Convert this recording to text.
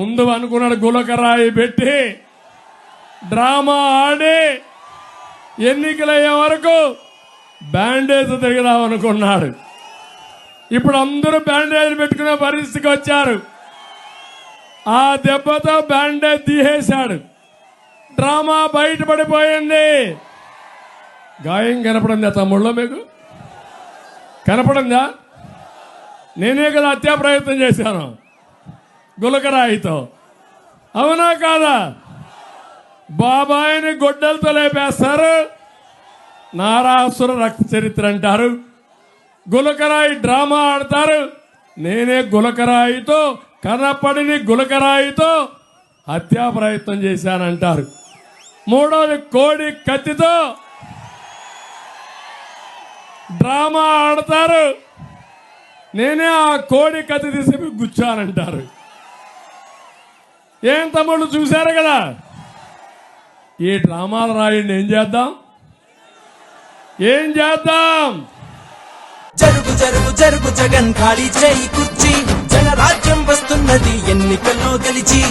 ముందు అనుకున్నాడు గులకరాయి పెట్టి. డ్రామా ఆడి ఎన్నికలయ్యే వరకు బ్యాండేజ్ తిరిగిదాం అనుకున్నాడు. ఇప్పుడు అందరూ బ్యాండేజ్ పెట్టుకునే పరిస్థితికి వచ్చారు. ఆ దెబ్బతో బ్యాండేజ్ తీసేశాడు. డ్రామా బయటపడిపోయింది. గాయం కనపడిందా తమ్ముళ్ళో మీకు? కనపడిందా? నేనే కదా హత్యా ప్రయత్నం చేశాను. గులకరాయితో. అవునా కాదా? బాబాయిని గొడ్డలతో లేపేస్తారు. నారాసుర రక్త చరిత్ర అంటారు. గులకరాయి డ్రామా ఆడతారు. నేనే గులకరాయితో కనపడిని గులకరాయితో హత్యా ప్రయత్నం చేశానంటారు. మూడోది కోడి కత్తితో డ్రామా ఆడతారు. నేనే ఆ కోడి కత్తి తీసి గుచ్చానంటారు. ఏం తమ్ముళ్ళు చూశారు కదా? ఈ డ్రామాలు రాయండి ఏం చేద్దాం? ఏం చేద్దాం? జరుగు జరుగు జరుగు జగన్ ఖాళీ చేయి కుర్చీ. జనరాజ్యం వస్తున్నది ఎన్నికల్లో గెలిచి.